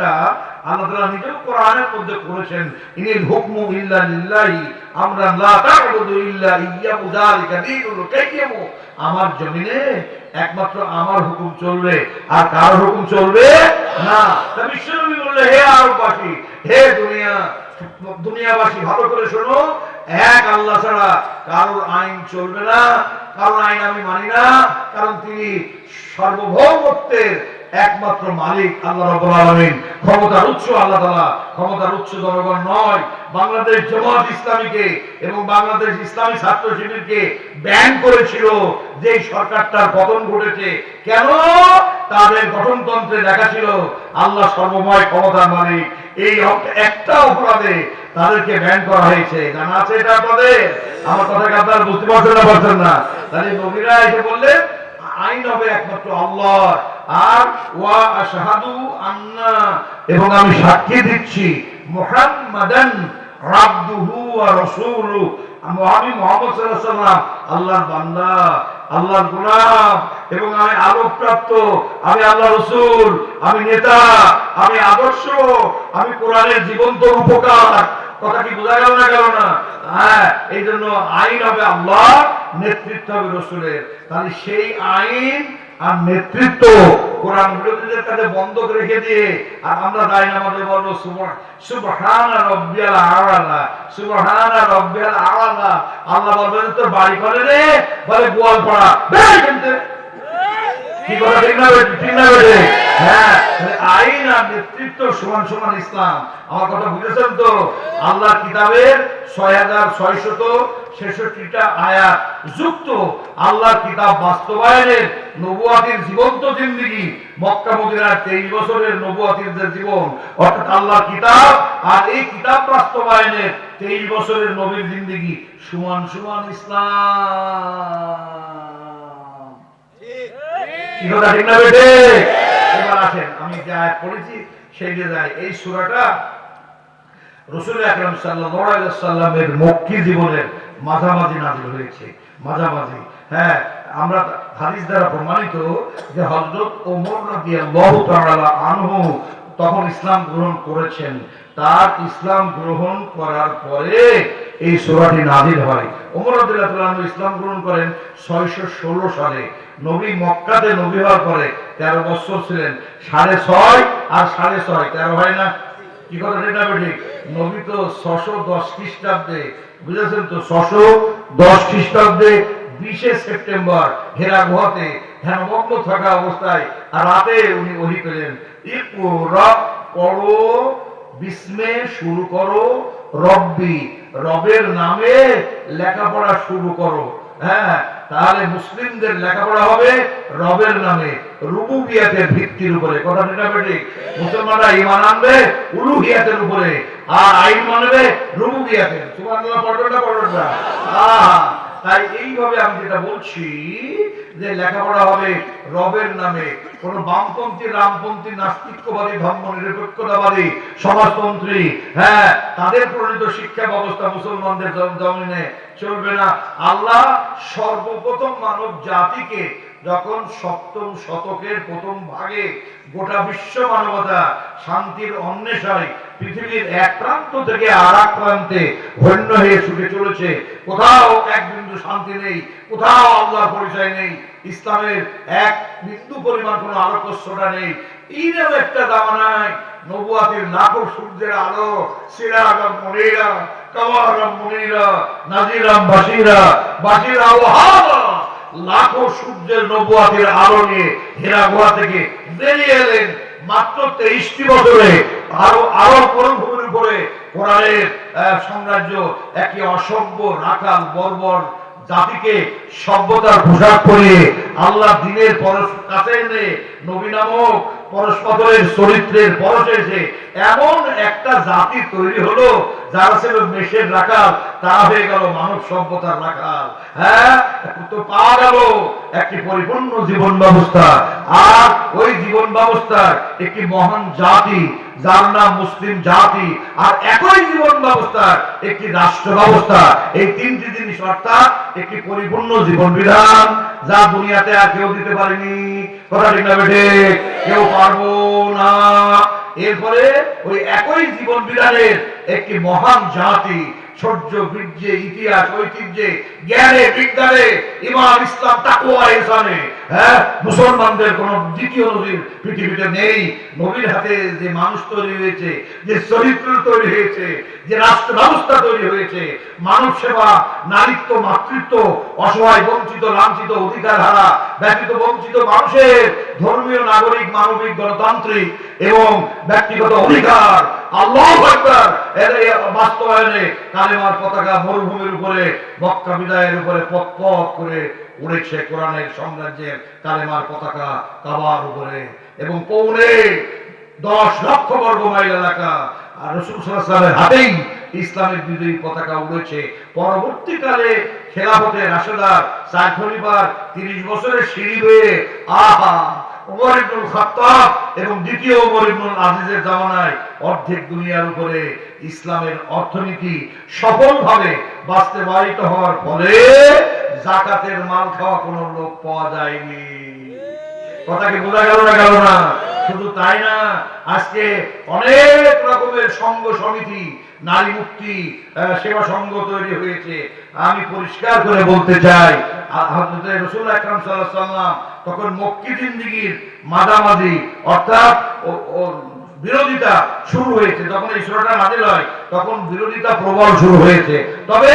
আদেশটা আল্লাহ নিজেও কোরআনের মধ্যে করেছেন। আমরা আমার জমিনে একমাত্র আমার হুকুম চলবে, আর কার হুকুম চলবে? না, তা বিশ্বনবী বললে, হে হে দুনিয়া, দুনিয়াবাসী, ভালো করে শোনো, এক আল্লাহ ছাড়া কারোর আইন চলবে না, কারোর আইন আমি মানি না, কারণ তিনি সার্বভৌমত্বের একমাত্র মালিক আল্লাহ রাব্বুল আলামিন। ক্ষমতার উৎস আল্লাহ তাআলা, ক্ষমতার উৎস জনগণ নয়। বাংলাদেশ জামাত ইসলামীকে এবং বাংলাদেশ ইসলামী ছাত্র শিবিরকে ব্যান করেছিল যে সরকারটার পতন ঘটেছে। কেন? তাদের গঠনতন্ত্রে লেখা ছিল, আল্লাহ সর্বময় ক্ষমতার মালিক। এই একটা অপরাধে তাদেরকে ব্যান করা হয়েছে। জানা আছে এটা আপনাদের? আমার কথাকে আপনারা বুঝতে পারছেন না পারছেন না? তাহলে নবীরা এসে বললেন আইন হবে একমাত্র আল্লাহ। আর ওয়া আশহাদু আন্না। এবং আমি সাক্ষী দিচ্ছি, মুহাম্মাদান আবদুহু ওয়া রাসূলু। আমি মুহাম্মদ সাল্লাল্লাহু আলাইহি ওয়াসাল্লাম, আল্লাহর বান্দা, আল্লাহর গোলাম। এবং আমি আলোকপ্রাপ্ত, আমি আল্লাহ রসুল, আমি নেতা, আমি আদর্শ, আমি কোরআনের জীবন্ত উপকার কথা কি বোঝা গেল না গেল না? হ্যাঁ এই জন্য আইন হবে আল্লাহ, নেতৃত্ব হবে রসুলের। তাহলে সেই আইন আর নেতৃত্ব কোরআন বিরোধীদের কাছে বন্ধ রেখে দিয়ে, আর আমরা দায় নামাজে বলব, সুবহান রব্বিয়াল সুবহানা, রব্বিয়াল আলা আল্লাহ বলবেন, তোর বাড়ি করে রে? বলে, গোয়ালপাড়া। থেকে। কি হ্যাঁ আল্লাহ নবুয়াতির জীবন্ত জিন্দিগি, মক্কা মদিনার তেইশ বছরের নবুয়াতিরদের জীবন। অর্থাৎ আল্লাহর কিতাব আর এই কিতাব বাস্তবায়নের তেইশ বছরের নবীর জিন্দিগি সমান সমান ইসলাম। আমি পড়েছি সেই যে এই রসুল মক্কি জীবনের মাঝামাঝি নাযিল হয়েছে। মাঝামাঝি। হ্যাঁ আমরা হাদিস দ্বারা প্রমাণিত যে ওমর আনহু তখন ইসলাম গ্রহণ করেছেন। তার ইসলাম গ্রহণ করার পরে এই সূরাটি নাযিল হয়। ওমর তাআলা ইসলাম গ্রহণ করেন 616 সালে। নবী মক্কাতে নবী হওয়ার পরে 13 বছর ছিলেন। সাড়ে ছয় আর সাড়ে ছয়। তেরো হয় না? কি এটা ঠিক নবী তো ছশো দশ খ্রিস্টাব্দে, বুঝেছেন তো? ছশো দশ খ্রিস্টাব্দে বিশে সেপ্টেম্বর হেরা গুহাতে ধ্যানমগ্ন থাকা অবস্থায় আর রাতে উনি ওহি পেলেন। পড়ো বিস্মে শুরু করো, রব্বি, রবের নামে লেখাপড়া শুরু করো। হ্যাঁ তাহলে মুসলিমদের লেখাপড়া হবে রবের নামে রুবুবিয়াতের ভিত্তির উপরে। কথা ঠিক মুসলমানরা ইমান আনবে উলুহিয়াতের উপরে আর আইন মানবে রুবুবিয়াতের। সুবহানাল্লাহ পড়বেন না পড়বেন না। আহা, তাই এইভাবে আমি যেটা বলছি যে লেখাপড়া হবে রবের নামে। কোন বামপন্থী, রামপন্থী, নাস্তিক্যবাদী ধর্ম নিরপেক্ষতাবাদী সমাজতন্ত্রী হ্যাঁ তাদের প্রণীত শিক্ষা ব্যবস্থা মুসলমানদের জমিনে চলবে না। আল্লাহ সর্বপ্রথম মানব জাতিকে যখন সপ্তম শতকের প্রথম ভাগে গোটা বিশ্ব মানবতা শান্তির অন্বেষায় পৃথিবীর এক প্রান্ত থেকে আর এক প্রান্তে হন্য হয়ে ছুটে চলেছে, কোথাও এক বিন্দু শান্তি নেই, কোথাও আল্লাহর পরিচয় নেই, ইসলামের এক বিন্দু পরিমাণ কোনো আলোকস্যটা নেই। এইরকম একটা দামানায় নবুয়াতের লাখো সূর্যের আলো সিরাগাম মনিরা, কামারাম মনিরা, নাজিরাম বাসিরা বাসিরা ওহাবা লাখো সূর্যের নবুয়াতের আলো নিয়ে হেরা গুহা থেকে বেরিয়ে এলেন মাত্র তেইশটি বছরে। আরও আরও মরুভূমির উপরে কোরআনের সাম্রাজ্য একই অসভ্য রাখাল বর্বর জাতিকে সভ্যতার পোশাক পরিয়ে আল্লাহ দিনের পরশ কাছে এনে নবী নামক পরস্পরের চরিত্রের পরশে এসে এমন একটা জাতি তৈরি হলো যারা ছিল মেষের রাখাল তারা হয়ে গেল মানব সভ্যতার রাখাল। হ্যাঁ তো পাওয়া গেল একটি পরিপূর্ণ জীবন ব্যবস্থা। আর ওই জীবন ব্যবস্থার একটি মহান জাতি, যার নাম মুসলিম জাতি, আর একই জীবন ব্যবস্থার একটি রাষ্ট্র ব্যবস্থা। এই তিনটি জিনিস অর্থাৎ একটি পরিপূর্ণ জীবন বিধান, যা দুনিয়াতে আর কেউ দিতে পারেনি। কথা ঠিক না বেঠে? কেউ পারব না। এরপরে ওই একই জীবন বিধানের একটি মহান জাতি, সূর্য, বীর্যে, ইতিহাস, ঐতিহ্যে, জ্ঞানে, বিজ্ঞানে ইমান ইসলাম তাকুয়া ইসলামে হ্যাঁ মুসলমানদের কোন দ্বিতীয় নদীর পৃথিবীতে নেই। নবীর হাতে যে মানুষ তৈরি হয়েছে, যে চরিত্র তৈরি হয়েছে, যে রাষ্ট্র ব্যবস্থা তৈরি হয়েছে মানব সেবা, নারীত্ব, মাতৃত্ব, অসহায়, বঞ্চিত, লাঞ্ছিত অধিকার হারা ব্যতীত বঞ্চিত মানুষের ধর্মীয়, নাগরিক, মানবিক, গণতান্ত্রিক এবং ব্যক্তিগত অধিকার। আল্লাহ এর বাস্তবায়নে কালেমার পতাকা মরুভূমির উপরে বিদায়ের উপরে করে উড়েছে কোরআনের সাম্রাজ্যের কালেমার পতাকা কাবার উপরে। এবং পৌনে দশ লক্ষ বর্গ মাইল এলাকা আর রসুল সাল্লামের হাতেই ইসলামের বিজয়ী পতাকা উড়েছে। পরবর্তীকালে খেলাফতে রাশেদার খলিফার তিরিশ বছরের সিঁড়ি হয়ে আহা ওমর ইবনুল খাত্তাব এবং দ্বিতীয় ওমর ইবনুল আজিজের জামানায় অর্ধেক দুনিয়ার উপরে ইসলামের অর্থনীতি সফলভাবে বাস্তবায়িত হওয়ার ফলে জাকাতের মাল খাওয়া কোনো লোক পাওয়া যায়নি। কথা কি বোঝা গেল না গেল না? শুধু তাই না, আজকে অনেক রকমের সংঘ সমিতি, নারী মুক্তি সেবা সংঘ তৈরি হয়েছে। আমি পরিষ্কার করে বলতে চাই রসুল আকরাম সাল্লাহ তখন মক্কি জিন্দিগির মাদামাদি, অর্থাৎ বিরোধিতা শুরু হয়েছে। তখন এই সুরাটা নাজিল হয় তখন বিরোধিতা প্রবল শুরু হয়েছে। তবে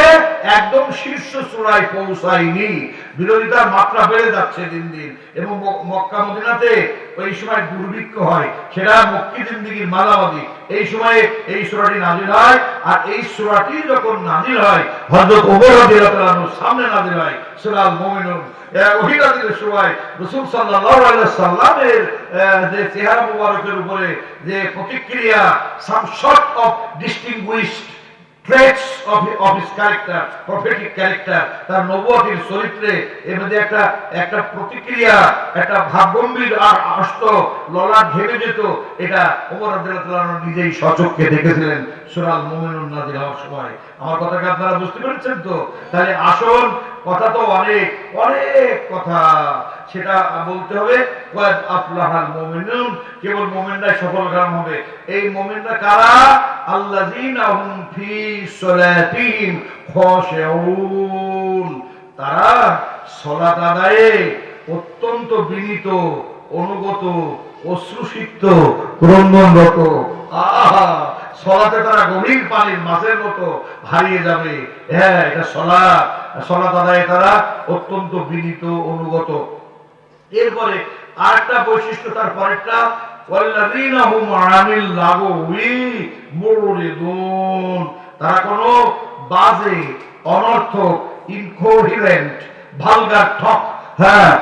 একদম শীর্ষ চূড়ায় পৌঁছায়নি। বিরোধিতার মাত্রা বেড়ে যাচ্ছে দিন দিন এবং মক্কা মদিনাতে ওই সময় দুর্ভিক্ষ হয়, সেটা মক্কি জিন্দিগির মালাবাদী এই সময়ে এই সুরাটি নাজিল হয় আর এই সুরাটি যখন নাজিল হয়, হযরত ওমর রাদিয়াল্লাহু সামনে নাজিল হয় সূরাল মুমিনুন। অভিনাদের সময় রসুল সাল্লাল্লাহু সাল্লামের যে চেহারা মুবারকের উপরে যে প্রতিক্রিয়া some sort of distinguished traits of of his character prophetic character তার নবুয়তির চরিত্রে এর মধ্যে একটা একটা প্রতিক্রিয়া, একটা ভাবগম্ভীর আর আসত ললাট ঘেমে যেত, এটা ওমর আনহু নিজেই সচক্ষে দেখেছিলেন সূরাল মুমিনুন নাযিল হওয়ার সময়। আমার কথাকে আপনারা বুঝতে পেরেছেন তো? তাহলে আসল কথা তো অনেক অনেক কথা। সেটা বলতে হবে কেবল সফল হবে। এই কারা? তারা সালাত আদায়ে অত্যন্ত বিনীত, অনুগত, অশ্রুসিক্ত ক্রন্দনরত আহা, সলাতে তারা গভীর পানির মাছের মতো হারিয়ে যাবে। হ্যাঁ এটা সলাৎ সলাত আদায়ে তারা অত্যন্ত বিনীত, অনুগত। এরপরে আরেকটা বৈশিষ্ট্য তার পরেরটা অনর্থক ইনকোহেরেন্ট হ্যাঁ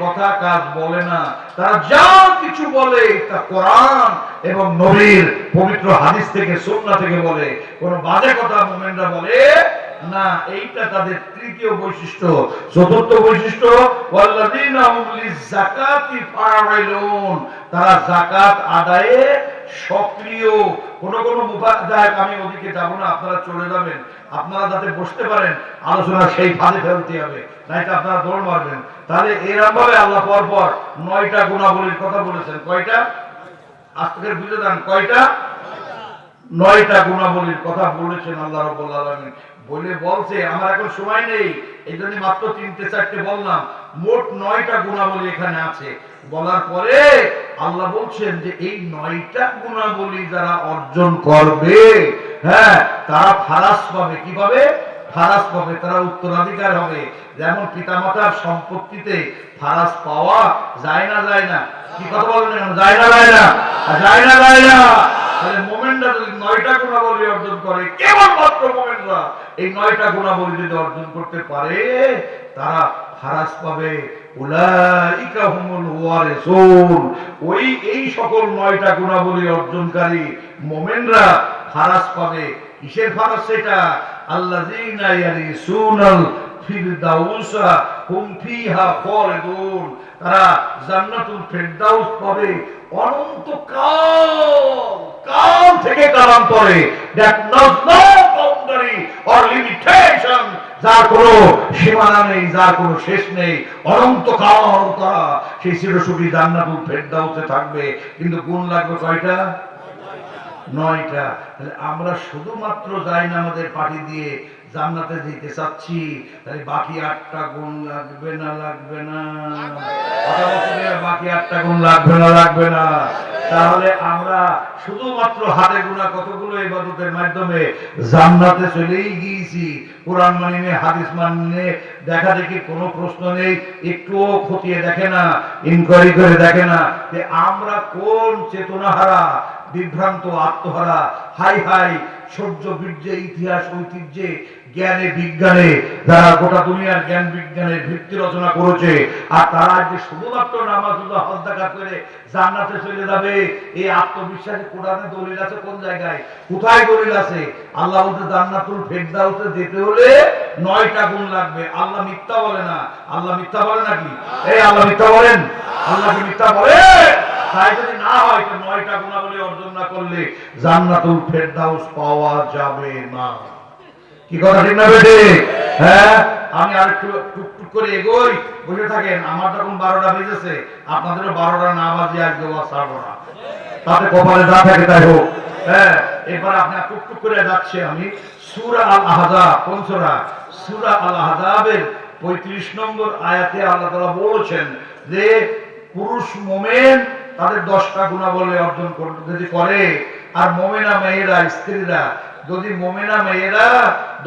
কথা কাজ বলে না। তারা যা কিছু বলে তা কোরআন এবং নবীর পবিত্র হাদিস থেকে থেকে বলে। কোন বাজে কথা মোমেনরা বলে না, এইটা তাদের তৃতীয় বৈশিষ্ট্য। চতুর্থ বৈশিষ্ট্য তারা যাকাত আদায়ে সক্রিয়। কোন কোন মুফাদ্দাক আমি ওদিকে যাব না, আপনারা চলে যাবেন। আপনারা যাতে বসতে পারেন, আলোচনা সেই ফাঁদে ফেলতে হবে নাইতো আপনারা দৌড় মারবেন। তাহলে এরকম ভাবে আল্লাহ পর পর নয়টা গুণাবলীর কথা বলেছেন। কয়টা? আজকের বুঝে দেন কয়টা? নয়টা গুণাবলীর কথা বলেছেন আল্লাহ রাব্বুল আলামিন। বলে বলছে, আমার এখন সময় নেই। এই জন্য মাত্র তিনটে, চারটে বললাম। মোট নয়টা গুণাবলী এখানে আছে। বলার পরে আল্লাহ বলছেন যে, এই নয়টা গুণাবলী যারা অর্জন করবে হ্যাঁ তারা ফারাস পাবে। কি পাবে ফারাস পাবে, তারা উত্তরাধিকার হবে। যেমন পিতামাতার সম্পত্তিতে ফারাস পাওয়া যায় না যায় না। কি কথা বলেন যায় না যায় না। যায় না যায় না। তাহলে মোমেনরা যদি নয়টা গুণাবলী অর্জন করে, কেবলমাত্র এই নয়টা গুণাবলী যদি অর্জন করতে পারে, তারা ফারাস পাবে। উলাইকা হুমুল ওয়ারিসুন। ওই, এই সকল নয়টা গুণাবলী অর্জনকারী ফারাস পাবে। কিসের ফারাস সেটা? আল্লাযীনা ইয়ারিসুনাল ফিরদাউসা হুম ফিহা খালিদুন। তারা জান্নাতুল ফিরদাউস পাবে। অনন্ত কাল থেকে কালান্তরে that knows no boundary or limitation যার কোনো সীমানা নেই যার কোনো শেষ নেই। অনন্তকাল তারা সেই চিরসুখী জান্নাতুল ফেরদাউসে থাকবে। কিন্তু গুণ লাগবে কয়টা? নয়টা। তাহলে আমরা শুধুমাত্র যাই না আমাদের পার্টি দিয়ে জান্নাতে যেতে চাচ্ছি। তাহলে বাকি আটটা গুণ লাগবে না লাগবে না? বাকি আটটা গুণ লাগবে না লাগবে না? তাহলে আমরা শুধুমাত্র হাতে গোনা কতগুলো ইবাদতের মাধ্যমে জান্নাতে চলেই গিয়েছি। কোরআন মানিনে, হাদিস মানিনে দেখা দেখি কোনো প্রশ্ন নেই, একটুও খতিয়ে দেখে না ইনকোয়ারি করে দেখে না যে আমরা কোন চেতনাহারা, বিভ্রান্ত, আত্মহারা, হাই হাই, সূর্য বীর্যে, ইতিহাস, ঐতিহ্যে, জ্ঞানে, বিজ্ঞানে, যারা গোটা দুনিয়ার জ্ঞান বিজ্ঞানের ভিত্তি রচনা করেছে, আর তারা যে শুধুমাত্র হজ দেখা করে জান্নাতে চলে যাবে, এই আত্মবিশ্বাসে কোরআনে দলিল আছে কোন জায়গায়? কোথায় দলিল আছে? আল্লাহ বলতে জান্নাতুল ফেরদাউসে যেতে হলে নয়টা গুণ লাগবে। আল্লাহ মিথ্যা বলে না। আল্লাহ মিথ্যা বলে নাকি? এই আল্লাহ মিথ্যা বলেন। আল্লাহ কি মিথ্যা বলে? তাই যদি না হয়, তো নয়টা গুণাবলী অর্জন না করলে জান্নাতুল ফেরদাউস পাওয়া যাবে না। কি কথা ঠিক না বেটে হ্যাঁ? আমি আর একটু করে এগোই। বসে থাকেন। আমার যখন বারোটা বেজেছে, আপনাদেরও বারোটা না বাজিয়ে আজকে ছাড়বো না। তাতে কপালে যা থাকে তাই হোক। হ্যাঁ করে যাচ্ছে আমি। সুরা আল সুরা? আল পঁয়ত্রিশ নম্বর আয়াতে আল্লাহ বলেছেন যে, পুরুষ মোমেন তাদের দশটা গুণাবলী অর্জন যদি করে, আর মোমেনা মেয়েরা, স্ত্রীরা, যদি মোমেনা মেয়েরা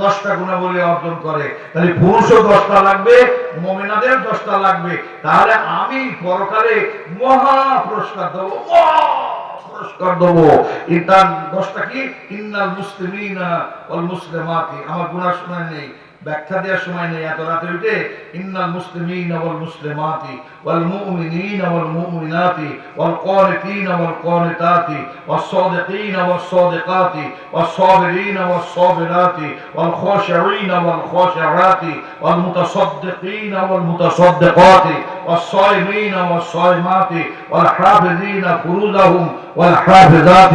দশটা গুণাবলী অর্জন করে, তাহলে পুরুষও দশটা লাগবে, মোমেনাদের দশটা লাগবে। তাহলে আমি পরকালে মহা পুরস্কার দেবো পুরস্কার দেবো। ইন্দান দশটা কি? ইন্নাল মুসলিমিনা ওয়াল মুসলিমাতি। আমার গুণা শোনায় নেই। ব্যাখ্যা দেওয়ার সময় নেই এত রাতে উঠে ইন্নাল মুসলিমিনা ওয়াল মুসলিমাতি ওয়াল মুমিনিনা ওয়াল মুমিনাতি ওয়াল قانتين والقانتات والصادقين والصادقات والصابرين والصابرات والخاشعين والخاشعات والمتصدقين والمتصدقات والصائمين والصائمات والحافظين فروجهم والحافظات